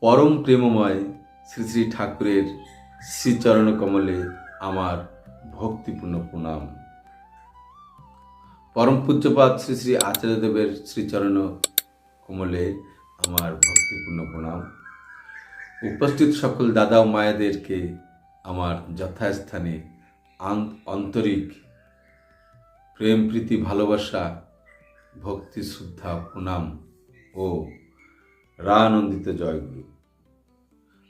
পরম প্রেমময় শ্রী শ্রী ঠাকুরের শ্রীচরণ কমলে আমার ভক্তিপূর্ণ প্রণাম। পরম পূজ্যপাত শ্রী শ্রী আচার্যদেবের শ্রীচরণ কমলে আমার ভক্তিপূর্ণ প্রণাম। উপস্থিত সকল দাদা ও মায়েদেরকে আমার যথাস্থানে আন- আন্তরিক প্রেম, প্রীতি, ভালোবাসা, ভক্তি, শ্রদ্ধা, প্রণাম ও রানন্দিত জয়গুরু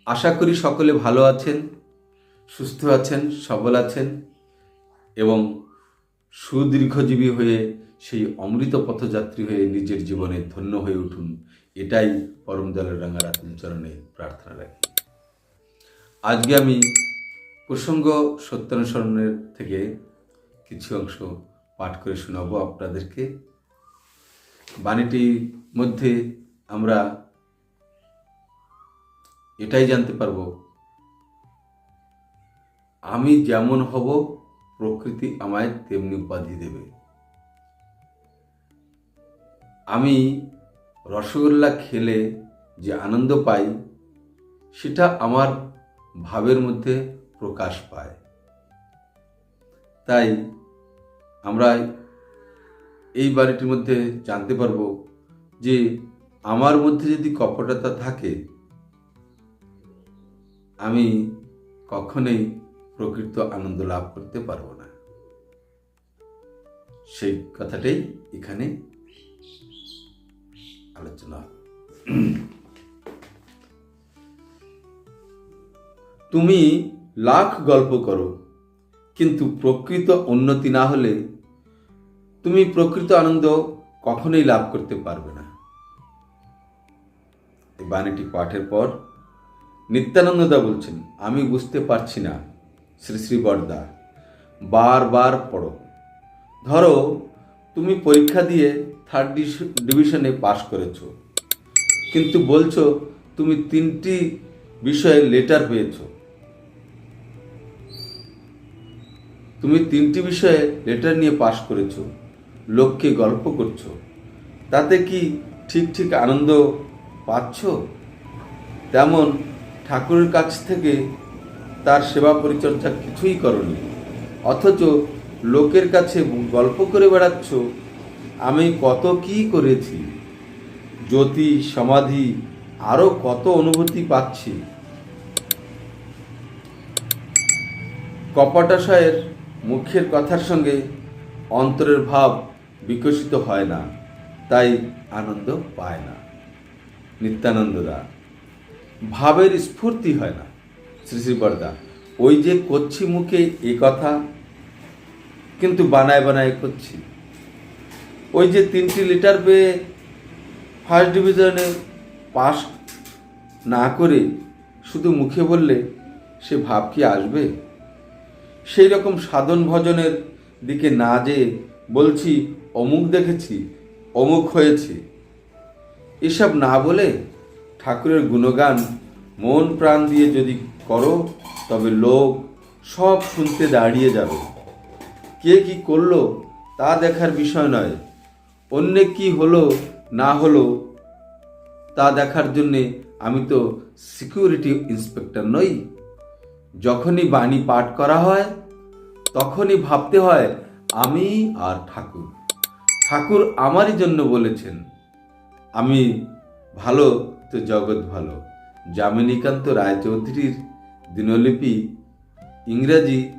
আশা করি সকলে ভালো আছেন, সুস্থ আছেন, সবল আছেন এবং সুদীর্ঘজীবী হয়ে সেই অমৃত পথযাত্রী হয়ে নিজের জীবনে ধন্য হয়ে উঠুন। এটাই পরম দলের রাঙা রাতুল চরণে প্রার্থনা রাখি। আজকে আমি প্রসঙ্গ সত্যানুসরণের থেকে কিছু অংশ পাঠ করে শোনাবো আপনাদেরকে। বাণীটির মধ্যে আমরা এটাই জানতে পারব। আমি যেমন হব, প্রকৃতি আমায় তেমনি উপাধি দেবে। আমি রসগোল্লা খেলে যে আনন্দ পাই, সেটা আমার ভাবের মধ্যে প্রকাশ পায়। তাই আমরা এই বাড়িটির মধ্যে জানতে পারব যে, আমার মধ্যে যদি কপটতা থাকে আমি কখনোই প্রকৃত আনন্দ লাভ করতে পারব না। সেই কথাটাই এখানে আলোচনা। তুমি লাখ গল্প করো, কিন্তু প্রকৃত উন্নতি না হলে তুমি প্রকৃত আনন্দ কখনোই লাভ করতে পারবে না। এই বাণীটি পাঠের পর নিত্যানন্দদা বলছেন, আমি বুঝতে পারছি না, শ্রী শ্রী বরদা বারবার পড়ো। ধরো, তুমি পরীক্ষা দিয়ে থার্ড ডিভিশনে পাশ করেছ, কিন্তু বলছো তুমি তিনটি বিষয়ে লেটার পেয়েছ। তুমি তিনটি বিষয়ে লেটার নিয়ে পাশ করেছ, লোককে গল্প করছ, তাতে কি ঠিক ঠিক আনন্দ পাচ্ছ? তেমন ঠাকুরের কাছ থেকে তার সেবা পরিচর্যা কিছুই করনি। অথচ লোকের কাছে গল্প করে বেড়াচ্ছ, আমি কত কি করেছি? জ্যোতি, সমাধি আরও কত অনুভূতি পাচ্ছি। কপটাশয়ের মুখের কথার সঙ্গে অন্তরের ভাব বিকশিত হয় না, তাই আনন্দ পায় না। নিত্যানন্দরা ভাবের স্ফূর্তি হয় না। শ্রী শ্রী বরদা, ওই যে করছি মুখে এ কথা, কিন্তু বানায় বানায় করছি। ওই যে তিনটি লিটার পেয়ে ফার্স্ট ডিভিশনে পাস না করে শুধু মুখে বললে সে ভাব কি আসবে? সেই রকম সাধন ভজনের দিকে না যেয়ে বলছি, অমুক দেখেছি, অমুক হয়েছে। এসব না বলে ঠাকুরের গুণগান মন প্রাণ দিয়ে যদি করো, তবে লোক সব শুনতে দাঁড়িয়ে যাবে। কে কি করল তা দেখার বিষয় নয়। অন্যে কি হলো না হলো তা দেখার জন্যে আমি তো সিকিউরিটি ইন্সপেক্টর নই। যখনই বাণী পাঠ করা হয়, তখনই ভাবতে হয়, আমি আর ঠাকুর। ঠাকুর আমারই জন্য বলেছেন, আমি ভালো তো জগৎ ভালো। যামিনীকান্ত রায়চৌধুরীর দিনলিপি ইংরাজি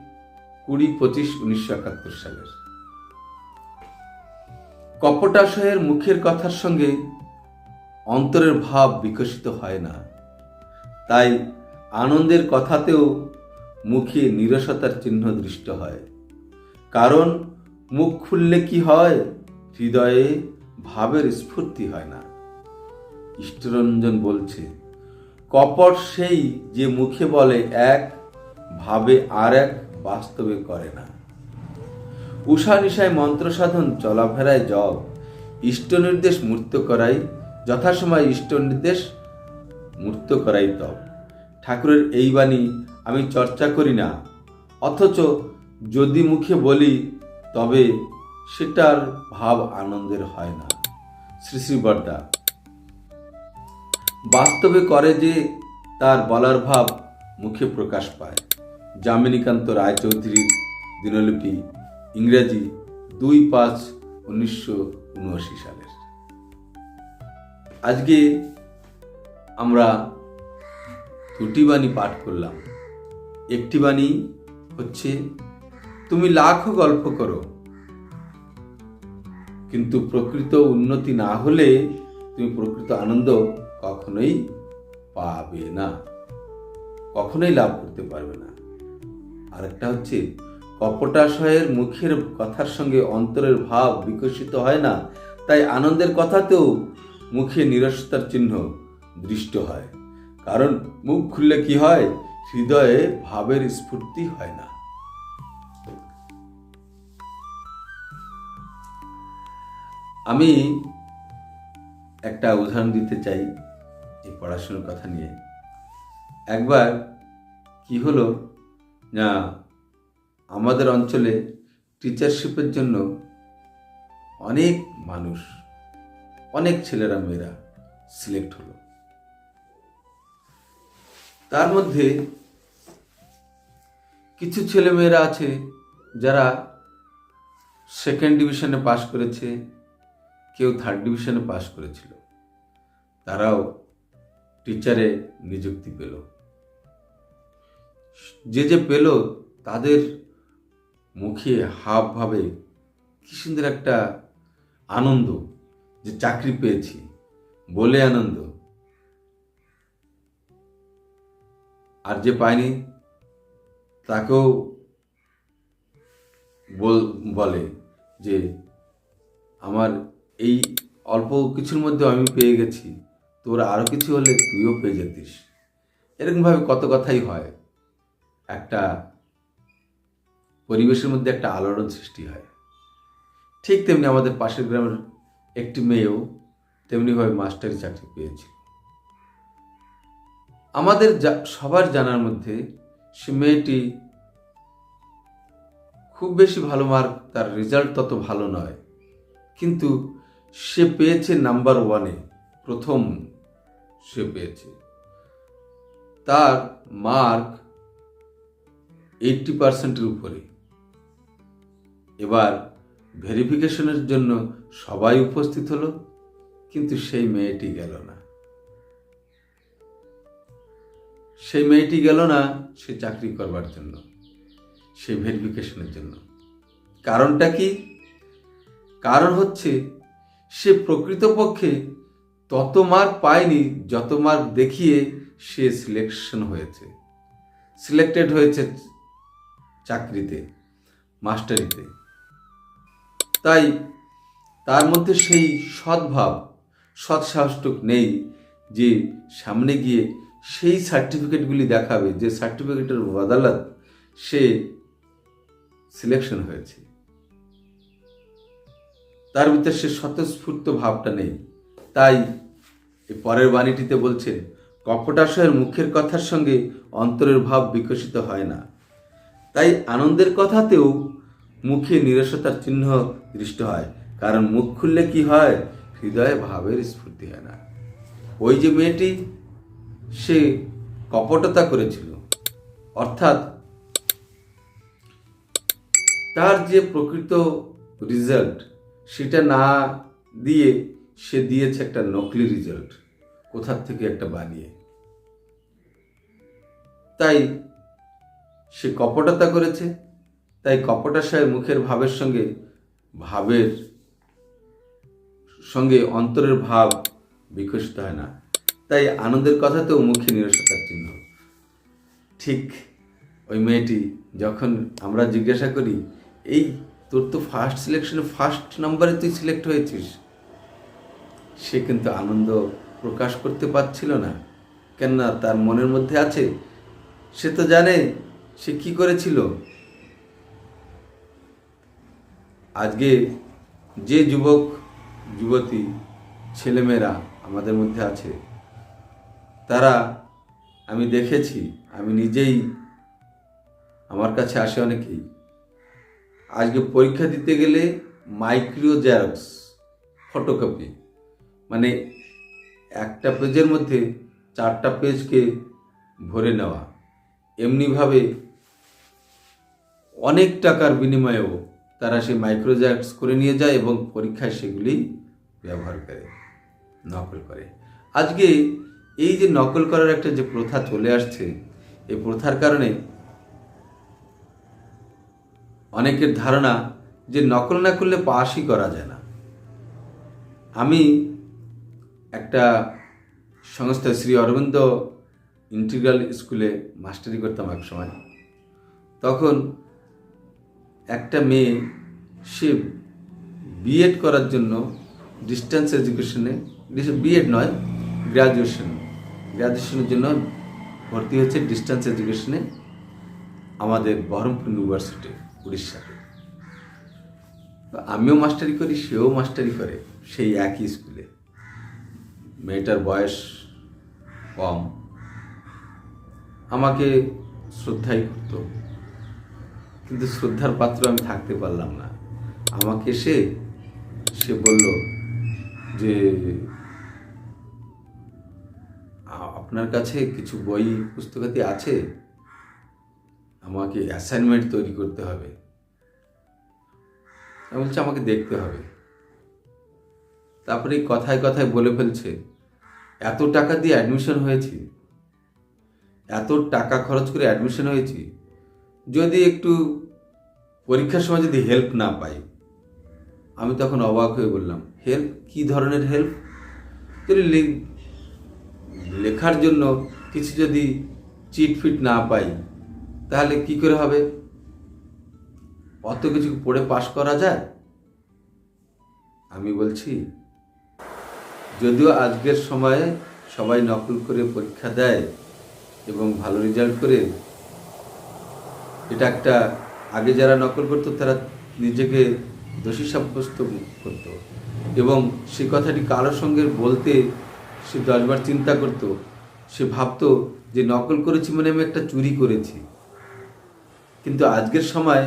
কুড়ি পঁচিশ উনিশশো একাত্তর সালের। কপটাশয়ের মুখের কথার সঙ্গে অন্তরের ভাব বিকশিত হয় না। তাই আনন্দের কথাতেও মুখে নিরসতার চিহ্ন দৃষ্ট হয়। কারণ মুখ খুললে কি হয়? হৃদয়ে ভাবের স্ফূর্তি হয় না। ইষ্টরঞ্জন বলছে, কপট সেই যে মুখে বলে এক, ভাবে আর এক বাস্তবে করে না। উষা নিশায় মন্ত্র সাধন চলাফেরায় জব ইষ্ট নির্দেশ মূর্ত করাই, যথাসময় ইষ্ট নির্দেশ মূর্ত করাই তব ঠাকুরের এই বাণী আমি চর্চা করি না, অথচ যদি মুখে বলি, তবে সেটার ভাব আনন্দের হয় না। শ্রী শ্রী বর্দা বাস্তবে করে যে তার বলার ভাব মুখে প্রকাশ পায়। যামিনীকান্ত রায়চৌধুরীর দিনলিপি, ইংরেজি দুই পাঁচ উনিশশো উনআশি সালের। আজকে আমরা দুটি বাণী পাঠ করলাম। একটি বাণী হচ্ছে, তুমি লাখো গল্প করো, কিন্তু প্রকৃত উন্নতি না হলে তুমি প্রকৃত আনন্দ কখনোই পাবে না। কখনোই লাভ করতে পারবে না। আরেকটা হচ্ছে, কপটাশয়ের মুখের কথার সঙ্গে অন্তরের ভাব বিকশিত হয় না, তাই আনন্দের কথাতেও মুখে নিরসতার চিহ্ন দৃষ্ট হয়। কারণ মুখ খুললে কি হয়? হৃদয়ে ভাবের স্ফূর্তি হয় না। আমি একটা উদাহরণ দিতে চাই। এই পড়াশোনার কথা নিয়ে। একবার কি হলো? না, আমাদের অঞ্চলে টিচারশিপের জন্য অনেক মানুষ, অনেক ছেলেরা, মেয়েরা সিলেক্ট হলো। তার মধ্যে কিছু ছেলে মেয়েরা আছে যারা সেকেন্ড ডিভিশনে পাশ করেছে, কেউ থার্ড ডিভিশনে পাশ করেছিল। তারাও টিচারে নিযুক্তি পেল। যে যে পেল, তাদের মুখে হাব ভাবে কি সুন্দর একটা আনন্দ যে চাকরি পেয়েছি, বলে আনন্দ। আর যে পায়নি, তাকেও বলে যে, আমার এই অল্প কিছুর মধ্যে আমি পেয়ে গেছি। তোর আরও কিছু হলে তুইও পেয়ে যেতিস। এরকমভাবে কত কথাই হয়। একটা পরিবেশের মধ্যে একটা আলোড়ন সৃষ্টি হয়। ঠিক তেমনি আমাদের পাশের গ্রামের একটি মেয়েও তেমনিভাবে মাস্টারি চাকরি পেয়েছিল। আমাদের সবার জানার মধ্যে সে মেয়েটি খুব বেশি ভালো মার্ক তার রেজাল্ট তত ভালো নয়। কিন্তু সে পেয়েছে নাম্বার ওয়ানে প্রথম সে পেয়েছে। তার মার্ক এইটটি পার্সেন্টের উপরে। এবার ভেরিফিকেশনের জন্য সবাই উপস্থিত হলো, কিন্তু সেই মেয়েটি গেল না। সেই মেয়েটি গেল না, সে চাকরি করবার জন্য, সে ভেরিফিকেশনের জন্য। কারণটা কি? কারণ হচ্ছে, সে প্রকৃতপক্ষে তত মার্ক পায়নি, যত মার্ক দেখিয়ে সে সিলেকশন হয়েছে। সিলেক্টেড হয়েছে চাকরিতে মাস্টারিতে তাই তার মধ্যে সেই সদ্ভাব সৎ সাহসটুক নেই যে সামনে গিয়ে সেই সার্টিফিকেটগুলি দেখাবে, যে সার্টিফিকেটের বদালত সে সিলেকশন হয়েছে। তার ভিতরে সে স্বতঃস্ফূর্ত ভাবটা নেই। তাই পরের বাণীটিতে বলছেন কপটাশয়ের মুখের কথার সঙ্গে অন্তরের ভাব বিকশিত হয় না। তাই আনন্দের কথাতেও মুখে নিরসতার চিহ্ন দৃষ্ট হয়, কারণ মুখ খুললে কি হয়? হৃদয়ে ভাবের স্ফূর্তি হয় না। ওই যে মেয়েটি, সে কপটতা করেছিল। অর্থাৎ তার যে প্রকৃত রেজাল্ট সেটা না দিয়ে সে দিয়েছে একটা নকলি রেজাল্ট কোথার থেকে একটা বানিয়ে? তাই সে কপটতা করেছে, তাই কপটাশয়ের মুখের ভাবের সঙ্গে ভাবের সঙ্গে অন্তরের ভাব বিকশিত হয় না। তাই আনন্দের কথাতেও মুখে নিরসতার চিহ্ন। ঠিক ওই মেয়েটি যখন আমরা জিজ্ঞাসা করি, এই তোর তো ফার্স্ট সিলেকশনে ফার্স্ট নাম্বারে তুই সিলেক্ট হয়েছিস? সে কিন্তু আনন্দ প্রকাশ করতে পারছিল না। কেননা তার মনের মধ্যে আছে, সে তো জানে সে কি করেছিল। আজকে যে যুবক, যুবতী, ছেলেমেয়েরা আমাদের মধ্যে আছে, তারা আমি দেখেছি, আমি নিজেই আমার কাছে আসে অনেকেই। আজকে পরীক্ষা দিতে গেলে মাইক্রো জেরক্স ফটোকপি। মানে একটা পেজের মধ্যে চারটা পেজকে ভরে নেওয়া। এমনিভাবে অনেক টাকার বিনিময়েও তারা সেই মাইক্রোজ্যাক্টস করে নিয়ে যায় এবং পরীক্ষায় সেগুলি ব্যবহার করে, নকল করে। আজকে এই যে নকল করার একটা যে প্রথা চলে আসছে, এই প্রথার কারণে অনেকের ধারণা যে নকল না করলে পাসই করা যায় না। আমি একটা সংস্থা শ্রী অরবিন্দ ইন্টিগ্রাল স্কুলে মাস্টারি করতাম এক সময়। তখন একটা মেয়ে, সে বিএড করার জন্য ডিস্টেন্স এডুকেশনে বিএড নয় গ্র্যাজুয়েশন গ্র্যাজুয়েশনের জন্য ভর্তি হচ্ছে ডিস্টেন্স এডুকেশনে আমাদের বহরমপুর ইউনিভার্সিটি উড়িষ্যাতে। আমিও মাস্টারি করি, সেও মাস্টারি করে, সেই একই স্কুলে। মেয়েটার বয়স কম। আমাকে শ্রদ্ধাই করতো। কিন্তু শ্রদ্ধার পাত্র আমি থাকতে পারলাম না। আমাকে সে সে বলল যে আপনার কাছে কিছু বই, পুস্তকাদি আছে? আমাকে অ্যাসাইনমেন্ট তৈরি করতে হবে। আমি বলছি, আমাকে দেখতে হবে। তারপরে কথায় কথায় বলে ফেলছে এত টাকা দিয়ে অ্যাডমিশন হয়েছি? এত টাকা খরচ করে অ্যাডমিশন হয়েছি? যদি একটু পরীক্ষার সময় যদি হেল্প না পাই, আমি তখন অবাক হয়ে বললাম হেল্প কি ধরনের হেল্প যদি লেখার জন্য কিছু যদি চিট ফিট না পাই, তাহলে কি করে হবে? অত কিছু পড়ে পাশ করা যায়? আমি বলছি যদিও আজকের সময়ে সবাই নকল করে পরীক্ষা দেয় এবং ভালো রেজাল্ট করে, এটা একটা, আগে যারা নকল করতো তারা নিজেকে দোষী সাব্যস্ত করতো। এবং সে কথাটি কারোর সঙ্গে বলতে সে দশবার চিন্তা করত, সে ভাবতো যে নকল করেছি মানে আমি একটা চুরি করেছি। কিন্তু আজকের সময়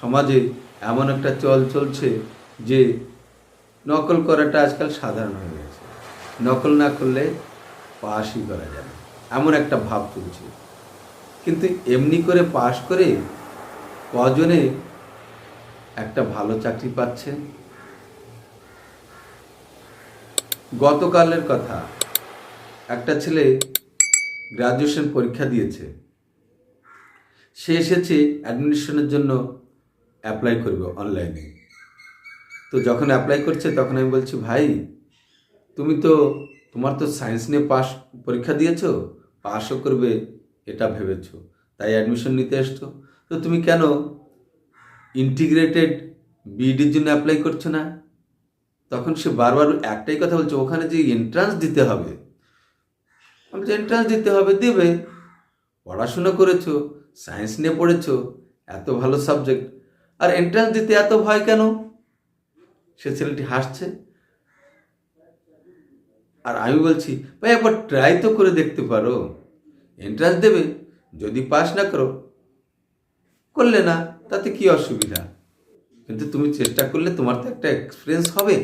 সমাজে এমন একটা চল চলছে যে নকল করাটা আজকাল সাধারণ হয়ে নকল না করলে পাশই করা যাবে। এমন একটা ভাব তুলছে। কিন্তু এমনি করে পাশ করে কজনে একটা ভালো চাকরি পাচ্ছে? গতকালের কথা, একটা ছেলে গ্রাজুয়েশন পরীক্ষা দিয়েছে। সে এসেছে অ্যাডমিশনের জন্য অ্যাপ্লাই করবে অনলাইনে তো যখন অ্যাপ্লাই করছে, তখন আমি বলছি, ভাই তুমি তো তোমার তো সায়েন্স নিয়ে পাশ পরীক্ষা দিয়েছ পাসও করবে, এটা ভেবেছো। তাই অ্যাডমিশন নিতে এসছো। তো তুমি কেন ইন্টিগ্রেটেড বিডির জন্য অ্যাপ্লাই করছ না? তখন সে বারবার একটাই কথা বলছে, ওখানে যে এন্ট্রান্স দিতে হবে। আমি যে এন্ট্রান্স দিতে হবে, দেবে। পড়াশোনা করেছ, সায়েন্স নিয়ে পড়েছো, এত ভালো সাবজেক্ট আর এন্ট্রান্স দিতে এত ভয় কেন? সে ছেলেটি হাসছে। আর আমি বলছি, ভাই, একবার ট্রাই তো করে দেখতে পারো। এন্ট্রান্স দেবে, যদি পাস না করো, করলে না, তাতে কি অসুবিধা? কিন্তু তুমি চেষ্টা করলে তোমার তো একটা এক্সপিরিয়েন্স হবে।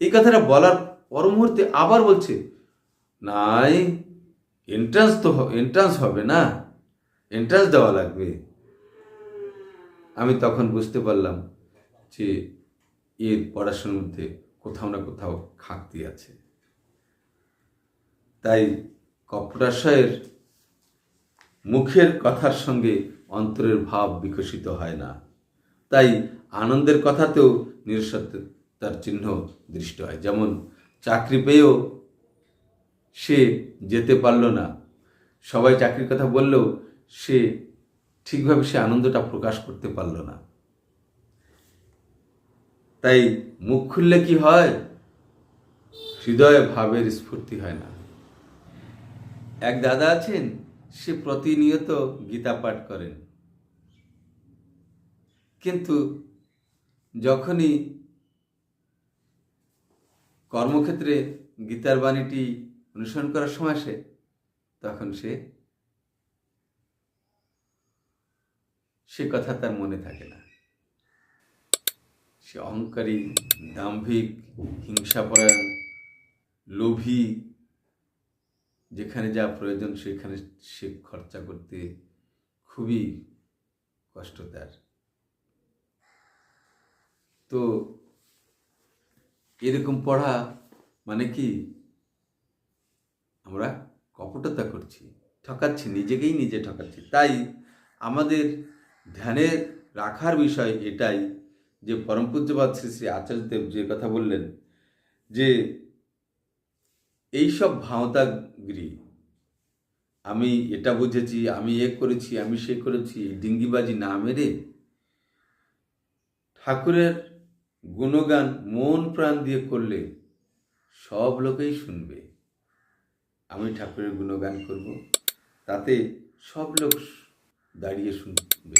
এই কথাটা বলার পর মুহূর্তে আবার বলছে, নাই এন্ট্রান্স তো এন্ট্রান্স হবে না। এন্ট্রান্স দেওয়া লাগবে। আমি তখন বুঝতে পারলাম যে এর পড়াশোনার মধ্যে কোথাও না কোথাও খাকতি আছে তাই কপটাশয়ের মুখের কথার সঙ্গে অন্তরের ভাব বিকশিত হয় না। তাই আনন্দের কথাতেও নিরসত্যতার চিহ্ন দৃষ্ট হয়। যেমন চাকরি পেয়েও সে যেতে পারল না। সবাই চাকরির কথা বললেও সে ঠিকভাবে সে আনন্দটা প্রকাশ করতে পারল না। তাই মুখ খুললে কি হয়? হৃদয়ে ভাবের স্ফূর্তি হয় না। এক দাদা আছেন, সে প্রতিনিয়ত গীতা পাঠ করেন। কিন্তু যখনই কর্মক্ষেত্রে গীতার বাণীটি অনুসরণ করার সময় আসে, তখন সে সে কথা তার মনে থাকে না। সে অহংকারী, দাম্ভিক, হিংসাপরায়ণ, লোভী, যেখানে যা প্রয়োজন সেখানে সে খরচা করতে খুবই কষ্ট তার। তো এরকম পড়া মানে কি? আমরা কপটতা করছি, ঠকাচ্ছি, নিজেকেই নিজে ঠকাচ্ছি। তাই আমাদের ধ্যানের রাখার বিষয় এটাই যে পরম পূজ্যবাদ শ্রী শ্রী আচার্যদেব যে কথা বললেন, যে এইসব ভাঁওতাগিরি, আমি এটা বুঝেছি, আমি এ করেছি, আমি সে করেছি ডিঙ্গিবাজি না মেরে ঠাকুরের গুণগান মন প্রাণ দিয়ে করলে সব লোকেই শুনবে। আমি ঠাকুরের গুণগান করব, তাতে সব লোক দাঁড়িয়ে শুনবে।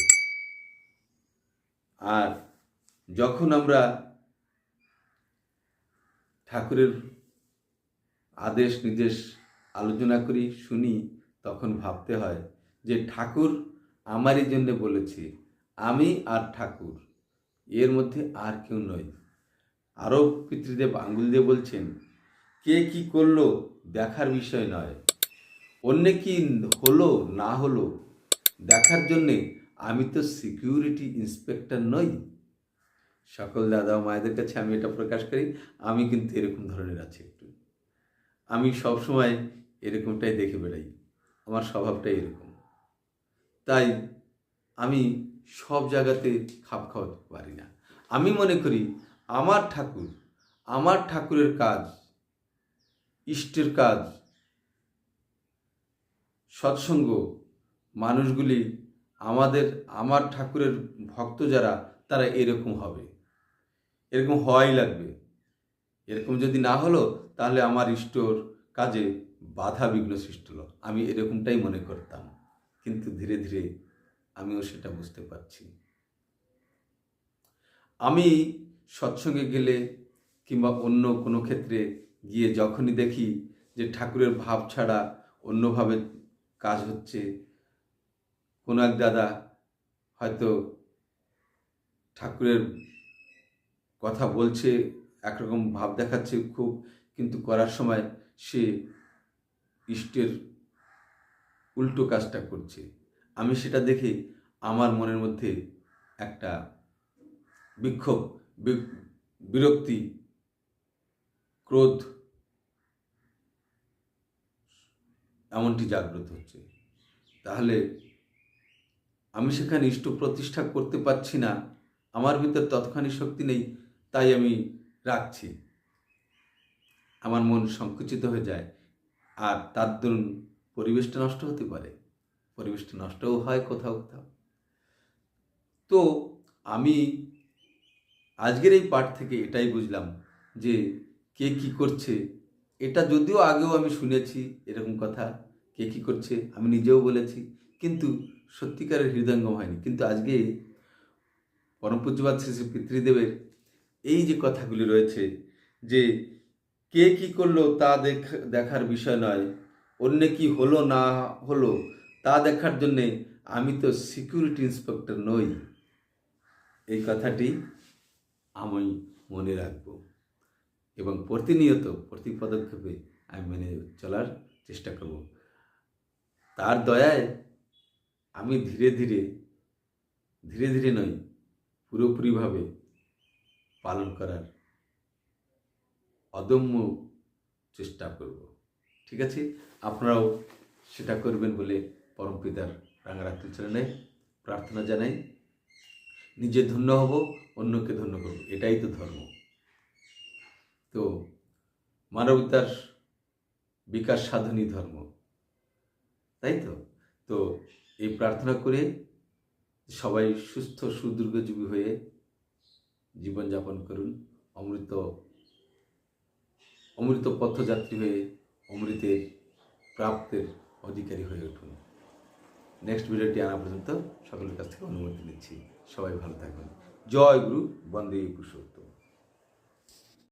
আর যখন আমরা ঠাকুরের আদেশ, নির্দেশ আলোচনা করি, শুনি, তখন ভাবতে হয় যে ঠাকুর আমারই জন্য বলেছে, আমি আর ঠাকুর। এর মধ্যে আর কেউ নয়। আরও পিতৃদেব আঙ্গুল দিয়ে বলছেন, কে কি করল দেখার বিষয় নয়। অন্য কি হলো, না হলো, দেখার জন্যে আমি তো সিকিউরিটি ইন্সপেক্টর নই। সকল দাদা মায়েদের কাছে আমি এটা প্রকাশ করি, আমি কিন্তু এরকম ধরনের আছি একটু। আমি সবসময় এরকমটাই দেখে বেড়াই, আমার স্বভাবটাই এরকম। তাই আমি সব জায়গাতে খাপ খাওয়াতে পারি না। আমি মনে করি আমার ঠাকুর, আমার ঠাকুরের কাজ, ইষ্টের কাজ, সৎসঙ্গ, মানুষগুলি আমাদের, আমার ঠাকুরের ভক্ত যারা, তারা এরকম হবে। এরকম হওয়াই লাগবে। এরকম যদি না হলো, তাহলে আমার ইষ্টর কাজে বাধা বিঘ্ন সৃষ্টি হলো। আমি এরকমটাই মনে করতাম। কিন্তু ধীরে ধীরে আমিও সেটা বুঝতে পারছি। আমি সৎসঙ্গে গেলে কিংবা অন্য কোনো ক্ষেত্রে গিয়ে যখনই দেখি যে ঠাকুরের ভাব ছাড়া অন্যভাবে কাজ হচ্ছে, কোনো এক দাদা হয়তো ঠাকুরের কথা বলছে, একরকম ভাব দেখাচ্ছে খুব, কিন্তু করার সময় সে ইষ্টের উল্টো কাজটা করছে। আমি সেটা দেখে আমার মনের মধ্যে একটা বিক্ষোভ বিরক্তি, ক্রোধ এমনটি জাগ্রত হচ্ছে। তাহলে আমি সেখানে ইষ্ট প্রতিষ্ঠা করতে পারছি না, আমার ভিতর ততখানি শক্তি নেই তাই আমি রাখছি। আমার মন সংকুচিত হয়ে যায় আর তার দরুন পরিবেশটা নষ্ট হতে পারে। পরিবেশটা নষ্টও হয় কোথাও কোথাও। তো আমি আজকের এই পাঠ থেকে এটাই বুঝলাম যে কে কি করছে, এটা যদিও আগেও আমি শুনেছি এরকম কথা, কে কি করছে আমি নিজেও বলেছি, কিন্তু সত্যিকারের হৃদয়ঙ্গম হয়নি। কিন্তু আজকে পরম শ্রী শ্রী পিতৃদেবের এই যে কথাগুলি রয়েছে যে কে কি করল তা দেখ দেখার বিষয় নয়, অন্য কি হলো না হলো তা দেখার জন্যে আমি তো সিকিউরিটি ইন্সপেক্টর নই। এই কথাটি আমি মনে রাখব এবং প্রতিনিয়ত প্রতি পদক্ষেপে আমি মেনে চলার চেষ্টা করব। তার দয়ায় আমি ধীরে ধীরে ধীরে ধীরে নয় পুরোপুরিভাবে পালন করার অদম্য চেষ্টা করব। ঠিক আছে? আপনারাও সেটা করবেন বলে পরম পিতার রাঙারাত্রি চরণে প্রার্থনা জানাই। নিজে ধন্য হব, অন্যকে ধন্য করব। এটাই তো ধর্ম। তো মানবতার বিকাশ সাধনী ধর্ম। তাই তো? তো এই প্রার্থনা করে সবাই সুস্থ, সুদীর্ঘজীবী হয়ে জীবনযাপন করুন। অমৃত অমৃত পথযাত্রী হয়ে অমৃতের প্রাপ্তের অধিকারী হয়ে উঠুন। নেক্সট ভিডিওটি আনা পর্যন্ত সকলের কাছ থেকে অনুমতি নিচ্ছি। সবাই ভালো থাকবেন। জয় গুরু, বন্দে পুরুষোত্তম